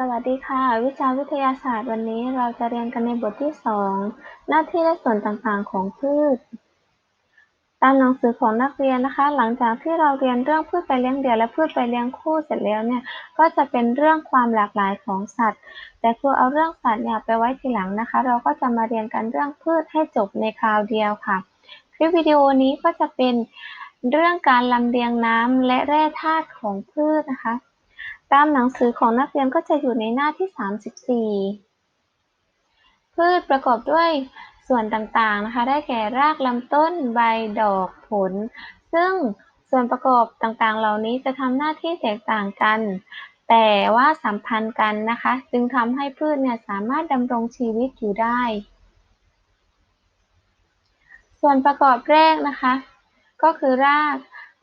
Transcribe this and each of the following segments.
สวัสดีค่ะ วิชาวิทยาศาสตร์วันนี้เราจะเรียนกันในบทที่ 2 หน้าที่และส่วนต่างๆของพืช ตามหนังสือของนักเรียนนะคะ หลังจากที่เราเรียนเรื่องพืชไปเลี้ยงเดี่ยวและพืชไปเลี้ยงคู่เสร็จแล้วเนี่ยก็จะเป็นเรื่องความหลากหลายของสัตว์ แต่ครูเอาเรื่องสัตว์เนี่ยไปไว้ทีหลังนะคะ เราก็จะมาเรียนกันเรื่องพืชให้จบในคราวเดียวค่ะคลิปวิดีโอนี้ก็จะเป็นเรื่องการลำเลียงน้ำและแร่ธาตุของพืชนะคะ ตามหนังสือของนักเรียนก็จะอยู่ในหน้าที่ 34 พืชประกอบด้วยส่วนต่างๆนะคะ ได้แก่รากลำต้นใบดอกผล ซึ่งส่วนประกอบต่างๆ เหล่านี้จะทำหน้าที่แตกต่างกัน แต่ว่าสัมพันธ์กันนะคะ จึงทำให้พืชเนี่ยสามารถดำรงชีวิตอยู่ได้ ส่วนประกอบแรกนะคะ ก็คือราก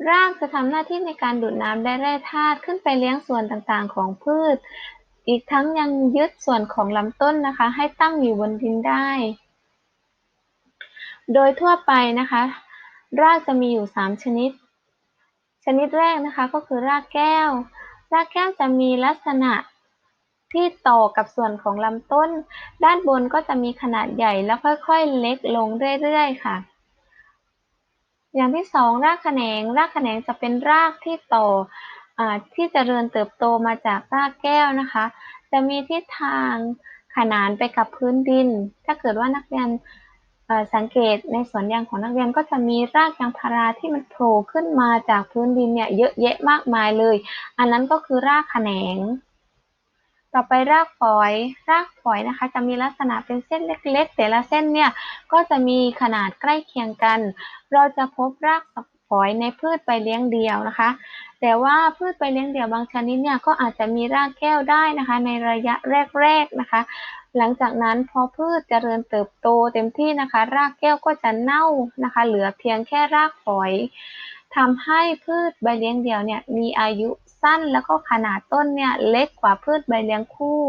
รากจะทำหน้าที่ในการดูดน้ำและแร่ธาตุขึ้นไปเลี้ยงส่วนต่างๆ ของพืช อีกทั้งยังยึดส่วนของลำต้นนะคะ ให้ตั้งอยู่บนดินได้ โดยทั่วไปนะคะ รากจะมีอยู่ 3 ชนิด ชนิดแรกนะคะก็คือรากแก้ว รากแก้วจะมีลักษณะที่ต่อกับส่วนของลำต้น ด้านบนก็จะมีขนาดใหญ่แล้วค่อยๆ เล็กลงเรื่อยๆ ค่ะ อย่างที่สองรากแขนง รากแขนงจะเป็นรากที่ต่ออที่จเจริญเติบโตมาจากรากแก้วนะคะ จะมีทิศทางขนานไปกับพื้นดิน ถ้าเกิดว่านักเรียนสังเกตในสวนยางของนักเรียนก็จะมีรากยางพาราที่มันโผล่ขึ้นมาจากพื้นดินเนี่ยเยอะแยะมากมายเลย อันนั้นก็คือรากแขนง ต่อไปรากฝอย รากฝอยนะคะ จะมีลักษณะเป็นเส้นเล็ก ๆ แต่ละเส้นเนี่ยก็จะมีขนาดใกล้เคียงกัน เราจะพบรากฝอยในพืชใบเลี้ยงเดี่ยวนะคะ แต่ว่าพืชใบเลี้ยงเดี่ยวบางชนิดเนี่ยก็อาจจะมีรากแก้วได้นะคะ ในระยะแรกๆนะคะ หลังจากนั้นพอพืชเจริญเติบโตเต็มที่นะคะ รากแก้วก็จะเน่านะคะ เหลือเพียงแค่รากฝอยทำให้พืชใบเลี้ยงเดี่ยวเนี่ยมีอายุ สั้นแล้วก็ขนาดต้นเนี่ยเล็กกว่าพืชใบเลี้ยงคู่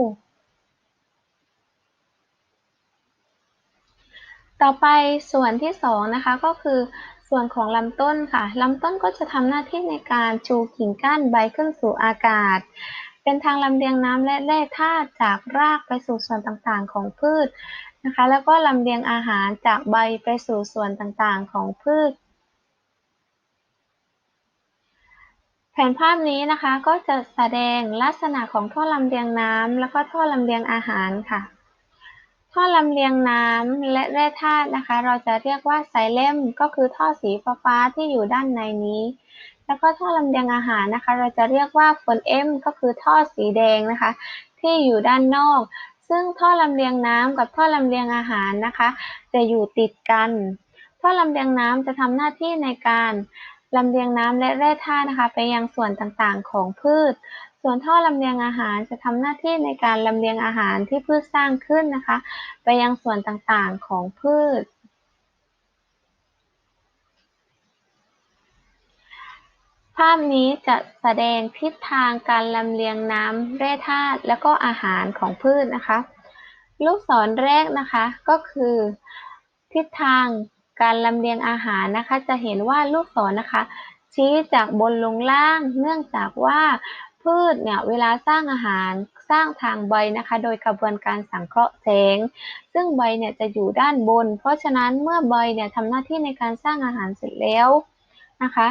ต่อไปส่วนที่สองนะคะก็คือส่วนของลำต้นค่ะลำต้นก็จะทำหน้าที่ในการชูกิ่งก้านใบขึ้นสู่อากาศ เป็นทางลำเลียงน้ำและแร่ธาตุจากรากไปสู่ส่วนต่างๆของพืชนะคะ แล้วก็ลำเลียงอาหารจากใบไปสู่ส่วนต่างๆของพืช แผนภาพนี้นะคะก็จะแสดงลักษณะของท่อลำเลียงน้ำแล้วก็ท่อลำเลียงอาหารค่ะ ท่อลำเลียงน้ำและแร่ธาตุนะคะ เราจะเรียกว่าไซเลมก็คือท่อสีฟ้าที่อยู่ด้านในนี้ แล้วก็ท่อลำเลียงอาหารนะคะ เราจะเรียกว่าโฟนเอ็มก็คือท่อสีแดงนะคะ ที่อยู่ด้านนอก ซึ่งท่อลำเลียงน้ำกับท่อลำเลียงอาหารนะคะ จะอยู่ติดกัน ท่อลำเลียงน้ำจะทำหน้าที่ในการ ลำเลียงน้ำและแร่ธาตุนะคะไปยังส่วนต่างๆของพืช ส่วนท่อลำเลียงอาหารจะทำหน้าที่ในการลำเลียงอาหารที่พืชสร้างขึ้นนะคะ ไปยังส่วนต่างๆของพืชภาพนี้จะแสดงทิศทางการลำเลียงน้ำแร่ธาตุและก็อาหารของพืชนะคะ ลูกศรแรกนะคะก็คือ ทิศทาง การลำเลียงอาหารนะคะ จะเห็นว่าลูกศรนะคะ ชี้จากบนลงล่าง เนื่องจากว่าพืชเนี่ยเวลาสร้างอาหารสร้างทางใบนะคะ โดยกระบวนการสังเคราะห์แสง ซึ่งใบเนี่ยจะอยู่ด้านบน เพราะฉะนั้นเมื่อใบเนี่ยทำหน้าที่ในการสร้างอาหารเสร็จแล้วนะคะ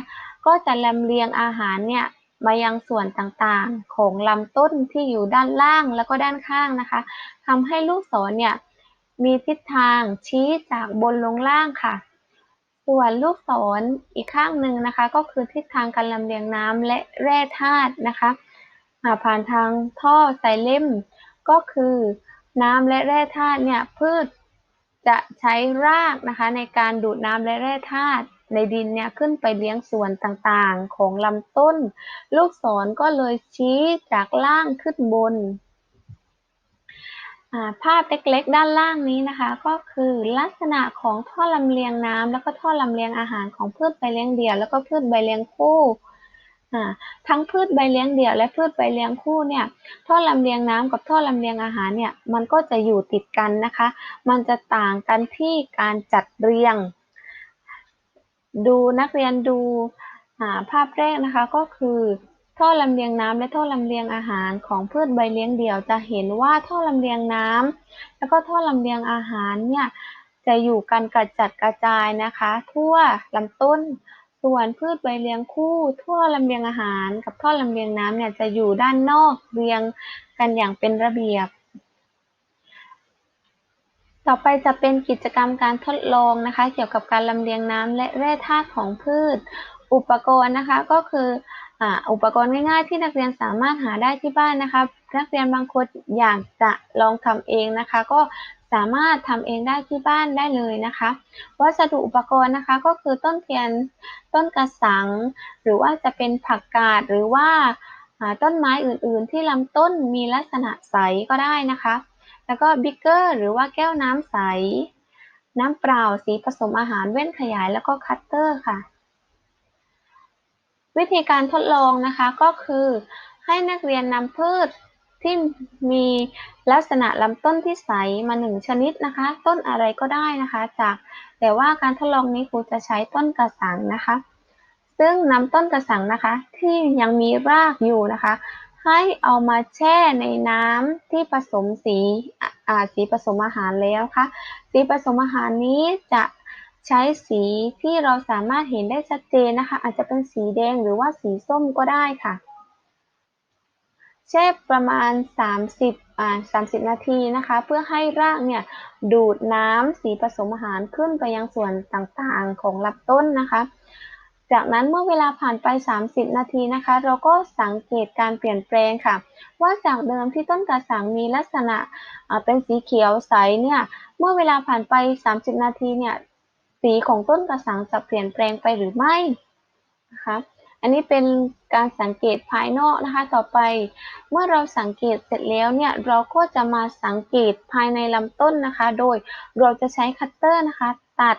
ก็จะลำเลียงอาหารเนี่ยมายังส่วนต่างๆของลำต้นที่อยู่ด้านล่างแล้วก็ด้านข้างนะคะทำให้ลูกศรเนี่ย มีทิศทางชี้จากบนลงล่างค่ะ ส่วนลูกศรอีกข้างหนึ่งนะคะ ก็คือทิศทางการลำเลียงน้ำและแร่ธาตุนะคะผ่านทางท่อไซเลมก็คือน้ำและแร่ธาตุเนี่ยพืชจะใช้รากนะคะในการดูดน้ำและแร่ธาตุในดินเนี่ยขึ้นไปเลี้ยงส่วนต่างๆของลำต้น ลูกศรก็เลยชี้จากล่างขึ้นบน ภาพเล็กๆ ด้านล่างนี้นะคะ ก็คือลักษณะของท่อลำเลียงน้ำแล้วก็ท่อลำเลียงอาหารของพืชใบเลี้ยงเดี่ยว แล้วก็พืชใบเลี้ยงคู่ทั้งพืชใบเลี้ยงเดี่ยว และพืชใบเลี้ยงคู่เนี่ยท่อลำเลียงน้ำกับท่อลำเลียงอาหารเนี่ยมันก็จะอยู่ติดกันนะคะ มันจะต่างกันที่การจัดเรียง ดูนักเรียนดูภาพแรกนะคะก็คือ ท่อลำเลียงน้ำและท่อลำเลียงอาหารของพืชใบเลี้ยงเดี่ยว จะเห็นว่าท่อลำเลียงน้ำแล้วก็ท่อลำเลียงอาหารเนี่ยจะอยู่กันกระจัดกระจายนะคะ ทั่วลำต้น ส่วนพืชใบเลี้ยงคู่ท่อลำเลียงอาหาร กับท่อลำเลียงน้ำเนี่ยจะอยู่ด้านนอกเรียงกันอย่างเป็นระเบียบต่อไปจะเป็นกิจกรรมการทดลองนะคะ เกี่ยวกับการลำเลียงน้ำและแร่ธาตุของพืช อุปกรณ์นะคะก็คือ อุปกรณ์ง่ายๆ ที่นักเรียนสามารถหาได้ที่บ้านนะคะ นักเรียนบางคนอยากจะลองทำเองนะคะ ก็สามารถทำเองได้ที่บ้านได้เลยนะคะ วัสดุอุปกรณ์นะคะก็คือต้นเทียนต้นกระสัง หรือว่าจะเป็นผักกาดหรือว่าต้นไม้อื่นๆ ที่ลำต้นมีลักษณะใสก็ได้นะคะ แล้วก็บิ๊กเกอร์หรือว่าแก้วน้ำใส น้ำเปล่าสีผสมอาหารเว้นขยายแล้วก็คัตเตอร์ค่ะ วิธีการทดลองนะคะก็คือให้นักเรียนนำพืชที่มีลักษณะลำต้นที่ใสมาหนึ่งชนิดนะคะ ต้นอะไรก็ได้นะคะ จากแต่ว่าการทดลองนี้ครูจะใช้ต้นกระสังนะคะ ซึ่งนำต้นกระสังนะคะ ที่ยังมีรากอยู่นะคะ ให้เอามาแช่ในน้ำที่ผสมสีสีผสมอาหารแล้วค่ะ สีผสมอาหารนี้จะ ใช้สีที่เราสามารถเห็นได้ชัดเจนนะคะ อาจจะเป็นสีแดงหรือว่าสีส้มก็ได้ค่ะ แช่ประมาณ 30อ่า30 นาทีนะคะ เพื่อให้รากเนี่ยดูดน้ำสีผสมอาหารขึ้นไปยังส่วนต่างๆของลำต้นนะคะ จากนั้นเมื่อเวลาผ่านไป 30 นาทีนะคะ เราก็สังเกตการเปลี่ยนแปลงค่ะ ว่าจากเดิมที่ต้นกระสังมีลักษณะเป็นสีเขียวใสเนี่ย เมื่อเวลาผ่านไป 30 นาทีเนี่ย สีของต้นกระสังจะเปลี่ยนแปลงไปหรือไม่นะคะอันนี้เป็นการสังเกตภายนอกนะคะต่อไป เมื่อเราสังเกตเสร็จแล้วเนี่ยเราก็จะมาสังเกตภายในลำต้นนะคะ โดยเราจะใช้คัตเตอร์นะคะ ตัด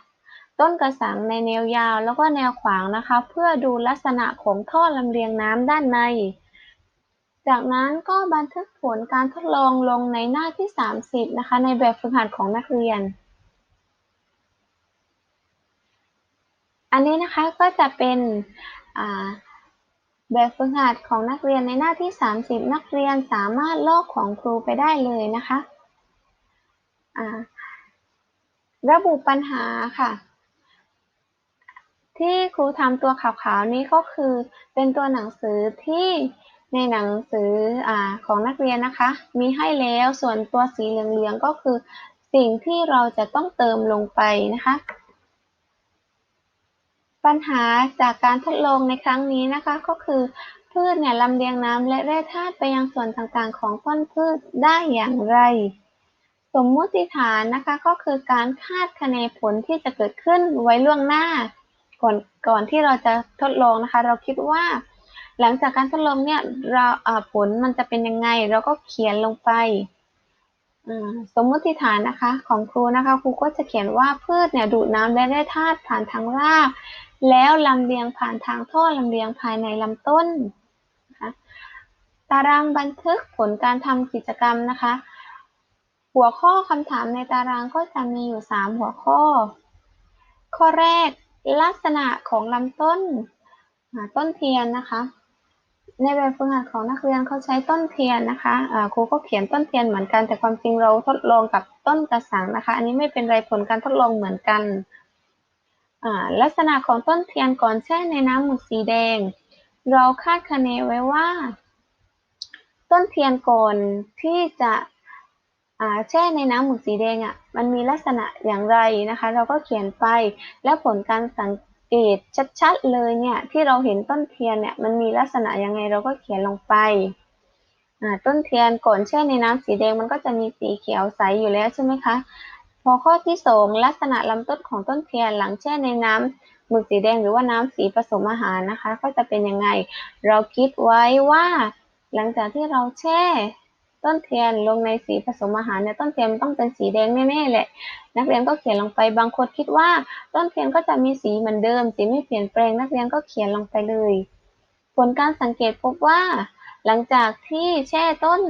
ต้นกระสังในแนวยาวแล้วก็แนวขวางนะคะ เพื่อดูลักษณะของท่อลำเลียงน้ำด้านใน จากนั้นก็บันทึกผลการทดลองลงในหน้าที่ 30 นะคะ ในแบบฝึกหัดของนักเรียน อันนี้นะคะก็จะเป็นแบบฝึกหัดของนักเรียนในหน้าที่ 30 นักเรียนสามารถลอกของครูไปได้เลยนะคะระบุปัญหาค่ะ ที่ครูทำตัวขาวๆนี้ก็คือเป็นตัวหนังสือที่ในหนังสืออของนักเรียนนะคะ มีให้แล้วส่วนตัวสีเหลืองๆก็คือ สิ่งที่เราจะต้องเติมลงไปนะคะ ปัญหาจากการทดลองในครั้งนี้นะคะ ก็คือพืชเนี่ยลำเลียงน้ำและแร่ธาตุไปยังส่วนต่างๆ ของต้นพืชได้อย่างไร สมมุติฐานนะคะก็คือการคาดคะเนผลที่จะเกิดขึ้นไว้ล่วงหน้า ก่อนก่อนที่เราจะทดลองนะคะ เราคิดว่า หลังจากการทดลองเนี่ยเราผลมันจะเป็นยังไง เราก็เขียนลงไปสมมติฐานนะคะของครูนะคะครูก็จะเขียนว่าพืชเนี่ยดูดน้ำและแร่ธาตุผ่านทางราก แล้วลำเลียงผ่านทางท่อลำเลียงภายในลำต้นนะคะตารางบันทึกผลการทำกิจกรรมนะคะ หัวข้อคำถามในตารางก็จะมีอยู่ 3 หัวข้อ ข้อแรกลักษณะของลำต้นต้นเทียนนะคะ ในแบบฝึกหัดของนักเรียนเขาใช้ต้นเทียนนะคะครูก็เขียนต้นเทียนเหมือนกัน แต่ความจริงเราทดลองกับต้นกระสังนะคะ อันนี้ไม่เป็นไรผลการทดลองเหมือนกัน ลักษณะของต้นเทียนก่อนแช่ในน้ำหมึกสีแดง เราคาดคะเนไว้ว่า ต้นเทียนก่อนที่จะแช่ในน้ำหมึกสีแดงอะมันมีลักษณะอย่างไรนะคะ เราก็เขียนไปแล้วผลการสังเกตชัดๆเลยเนี่ยที่เราเห็นต้นเทียนเนี่ยมันมีลักษณะยังไงเราก็เขียนลงไปต้นเทียนก่อนแช่ในน้ำสีแดงมันก็จะมีสีเขียวใสอยู่แล้วใช่ไหมคะ หัวข้อที่สองลักษณะลำต้นของต้นเทียนหลังแช่ในน้ำหมึกสีแดงหรือว่าน้ำสีผสมอาหารนะคะ ก็จะเป็นยังไง เราคิดไว้ว่า หลังจากที่เราแช่ต้นเทียนลงในสีผสมอาหารเนี่ยต้นเทียนต้องเป็นสีแดงแน่ๆแหละ นักเรียนก็เขียนลงไปบางคนคิดว่าต้นเทียนก็จะมีสีเหมือนเดิม สีไม่เปลี่ยนแปลง นักเรียนก็เขียนลงไปเลย ผลการสังเกตพบว่า หลังจากที่แช่ต้น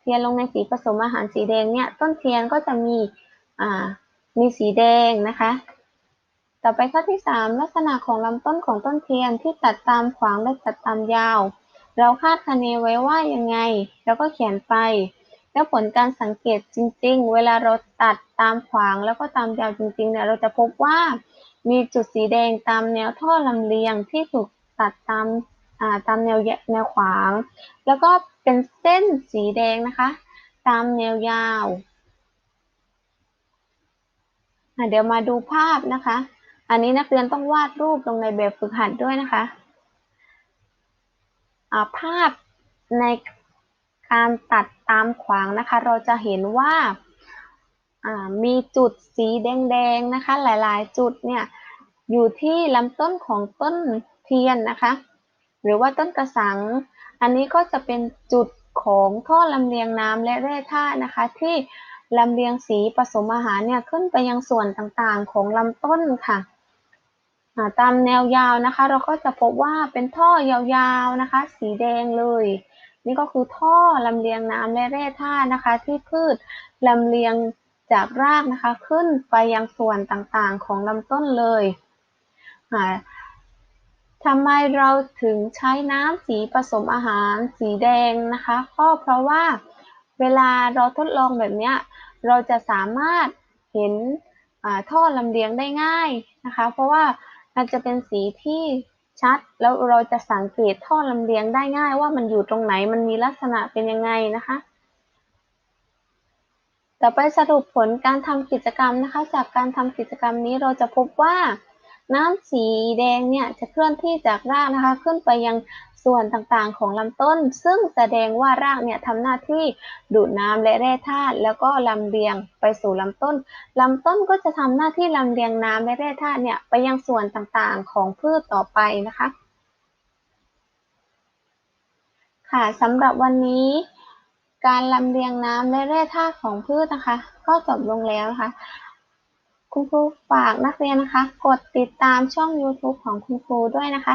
เทียนลงในสีผสมอาหารสีแดงเนี่ยต้นเทียนก็จะมี มีสีแดงนะคะ ต่อไปข้อที่ 3 ลักษณะของลำต้นของต้นเทียนที่ตัดตามขวางและตัดตามยาว เราคาดคะเนไว้ว่ายังไงเราก็เขียนไป แล้วผลการสังเกตจริง ๆ เวลาเราตัดตามขวางแล้วก็ตามยาวจริงๆเนี่ยเราจะพบว่ามีจุดสีแดงตามแนวท่อลำเลียงที่ถูกตัดตามตามแนวแนวขวาง แล้วก็เป็นเส้นสีแดงนะคะ ตามแนวยาว เดี๋ยวมาดูภาพนะคะ อันนี้นักเรียนต้องวาดรูปลงในแบบฝึกหัดด้วยนะคะภาพในการตัดตามขวางนะคะ เราจะเห็นว่ามีจุดสีแดงๆนะคะ หลายๆ จุดเนี่ยอยู่ที่ลำต้นของต้นเทียนนะคะ หรือว่าต้นกระสัง อันนี้ก็จะเป็นจุดของท่อลำเลียงน้ำและแร่ธาตุนะคะที่ ลำเลียงสีผสมอาหารเนี่ยขึ้นไปยังส่วนต่างๆของลำต้นค่ะตามแนวยาวนะคะ เราก็จะพบว่าเป็นท่อยาวๆนะคะ สีแดงเลย นี่ก็คือท่อลำเลียงน้ำและแร่ธาตุนะคะ ที่พืชลำเลียงจากรากนะคะ ขึ้นไปยังส่วนต่างๆของลำต้นเลยทำไมเราถึงใช้น้ำสีผสมอาหารสีแดงนะคะ ก็เพราะว่า เวลาเราทดลองแบบนี้เราจะสามารถเห็นท่อลำเลียงได้ง่ายนะคะ เพราะว่ามันจะเป็นสีที่ชัด แล้วเราจะสังเกตท่อลำเลียงได้ง่าย ว่ามันอยู่ตรงไหนมันมีลักษณะเป็นยังไงนะคะ ต่อไปสรุปผลการทำกิจกรรมนะคะ จากการทำกิจกรรมนี้เราจะพบว่าน้ำสีแดงเนี่ยจะเคลื่อนที่จากรากนะคะ ขึ้นไปยัง ส่วนต่างๆของลำต้น ซึ่งแสดงว่ารากเนี่ยทำหน้าที่ดูดน้ำและแร่ธาตุแล้วก็ลำเลียงไปสู่ลำต้นลำต้นก็จะทำหน้าที่ลำเลียงน้ำและแร่ธาตุเนี่ยไปยังส่วนต่างๆของพืชต่อไปนะคะ ค่ะสำหรับวันนี้การลำเลียงน้ำและแร่ธาตุของพืชนะคะ ก็จบลงแล้วนะคะ คุณครูฝากนักเรียนนะคะ กดติดตามช่อง YouTube ของคุณครูด้วยนะคะ